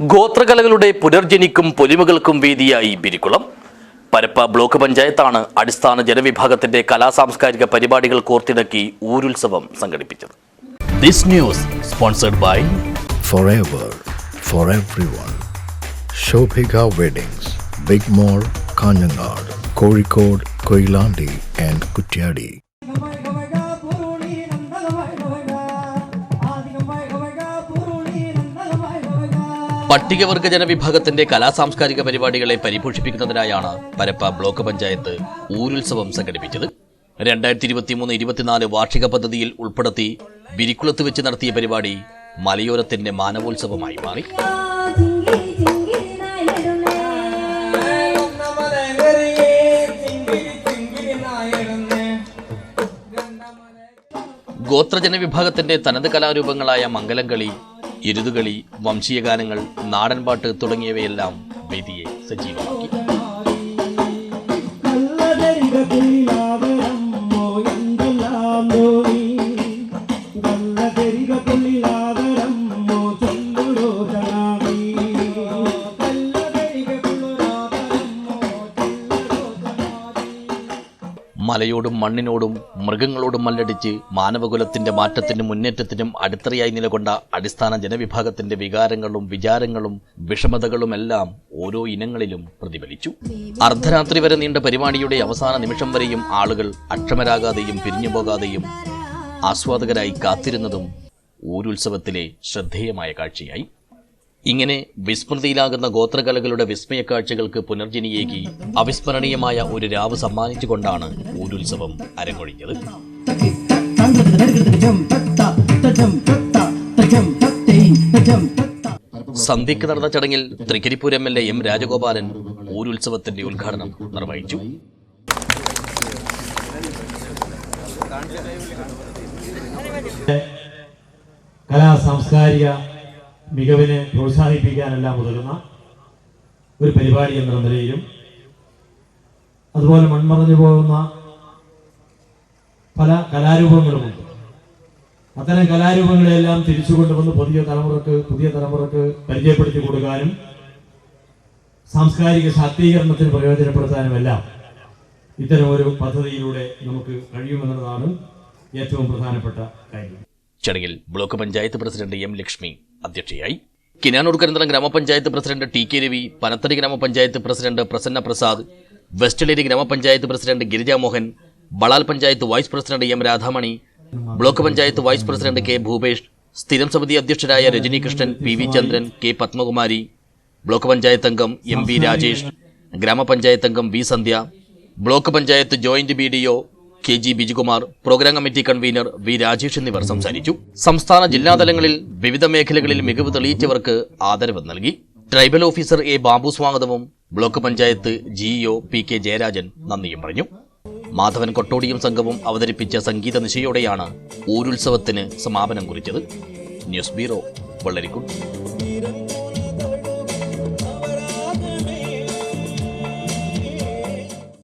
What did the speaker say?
ഗോത്രകലകളുടെ പുനർജനിക്കും പൊലിമകൾക്കും വേദിയായി ബിരിക്കുളം പരപ്പ ബ്ലോക്ക് പഞ്ചായത്താണ് അടിസ്ഥാന ജനവിഭാഗത്തിന്റെ കലാ സാംസ്കാരിക പരിപാടികൾ കോർത്തിണക്കി ഊരുത്സവം സംഘടിപ്പിച്ചത് this news sponsored by forever for everyone. Shobhika Weddings, Big Mall, Kanjangad, Kozhikode, Koilandi and Kutyadi. ഗമൈ പട്ടികവർഗ ജനവിഭാഗത്തിന്റെ കലാസാംസ്കാരിക പരിപാടികളെ പരിപോഷിപ്പിക്കുന്നതിനായാണ് പരപ്പ ബ്ലോക്ക് പഞ്ചായത്ത് ഊരുത്സവം സംഘടിപ്പിച്ചത്. രണ്ടായിരത്തി ഇരുപത്തിമൂന്ന് ഇരുപത്തിനാല് വാർഷിക പദ്ധതിയിൽ ഉൾപ്പെടുത്തി ബിരിക്കുളത്ത് വെച്ച് നടത്തിയ പരിപാടി മലയോരത്തിന്റെ മാനവോത്സവമായി മാറി. ഗോത്രജന വിഭാഗത്തിന്റെ തനത് കലാരൂപങ്ങളായ മംഗലംകളി എരുതുകളി വംശീയഗാനങ്ങൾ നാടൻപാട്ട് തുടങ്ങിയവയെല്ലാം വേദിയെ സജീവമാക്കി. എന്തെല്ലാം തോന്നി മലയോടും മണ്ണിനോടും മൃഗങ്ങളോടും മല്ലടിച്ച് മാനവകുലത്തിന്റെ മാറ്റത്തിനും മുന്നേറ്റത്തിനും അടിത്തറയായി നിലകൊണ്ട അടിസ്ഥാന ജനവിഭാഗത്തിന്റെ വികാരങ്ങളും വിചാരങ്ങളും വിഷമതകളുമെല്ലാം ഓരോ ഇനങ്ങളിലും പ്രതിഫലിച്ചു. അർദ്ധരാത്രി വരെ നീണ്ട പരിപാടിയുടെ അവസാന നിമിഷം വരെയും ആളുകൾ അക്ഷമരാകാതെയും പിരിഞ്ഞു പോകാതെയും ആസ്വാദകരായി കാത്തിരുന്നതും ഊരുത്സവത്തിലെ ശ്രദ്ധേയമായ കാഴ്ചയായി. ഇങ്ങനെ വിസ്മൃതിയിലാകുന്ന ഗോത്രകലകളുടെ വിസ്മയ കാഴ്ചകൾക്ക് പുനർജനിയേകി അവിസ്മരണീയമായ ഒരു രാവ് സമ്മാനിച്ചുകൊണ്ടാണ് ഊരുത്സവം അരങ്ങൊഴിഞ്ഞത്. സന്ധ്യയ്ക്ക് നടന്ന ചടങ്ങിൽ Thrikaripur M L A M Rajagopalan ഊരുത്സവത്തിന്റെ ഉദ്ഘാടനം നിർവഹിച്ചു. കലാ സാംസ്കാരിക മികവിനെ പ്രോത്സാഹിപ്പിക്കാനെല്ലാം ഉതകുന്ന ഒരു പരിപാടി എന്ന നിലയിലും അതുപോലെ മൺമറഞ്ഞു പോകുന്ന പല കലാരൂപങ്ങളുമുണ്ട്. അത്തരം കലാരൂപങ്ങളെല്ലാം തിരിച്ചു കൊണ്ടുവന്ന് പുതിയ തലമുറയ്ക്ക് പുതിയ തലമുറയ്ക്ക് പരിചയപ്പെടുത്തി കൊടുക്കാനും സാംസ്കാരിക ശാക്തീകരണത്തിന് പ്രയോജനപ്പെടുത്താനുമെല്ലാം ഇത്തരം ഒരു പദ്ധതിയിലൂടെ നമുക്ക് കഴിയുമെന്നതാണ് ഏറ്റവും പ്രധാനപ്പെട്ട കാര്യം. ചടങ്ങിൽ block panchayat president M Lakshmi അധ്യക്ഷയായി. Kinanur Karinthalam grama panchayat president T K Ravi Panathady grama panchayat president Prasanna Prasad West Eleri grama panchayat president Girija Mohan Balal panchayat vice president M Radhamani block panchayat vice president K Bhupesh സ്ഥിരം സമിതി അധ്യക്ഷരായ Rajani Krishnan P V Chandran K Padmakumari block panchayat അംഗം M V Rajesh ഗ്രാമപഞ്ചായത്ത് അംഗം V Sandhya block panchayat joint B D O K G Bijukumar programme committee convener V Rajesh എന്നിവർ സംസാരിച്ചു. സംസ്ഥാന ജില്ലാതലങ്ങളിൽ വിവിധ മേഖലകളിൽ മികവ് തെളിയിച്ചവർക്ക് ആദരവ് നൽകി. ട്രൈബൽ ഓഫീസർ എ ബാബു സ്വാഗതവും block panchayat GEO P K Jayarajan നന്ദിയും പറഞ്ഞു. മാധവൻ കൊട്ടോടിയും സംഘവും അവതരിപ്പിച്ച സംഗീത നിശയോടെയാണ് ഊരുത്സവത്തിന് സമാപനം കുറിച്ചത്. News bureau Vellarikundu.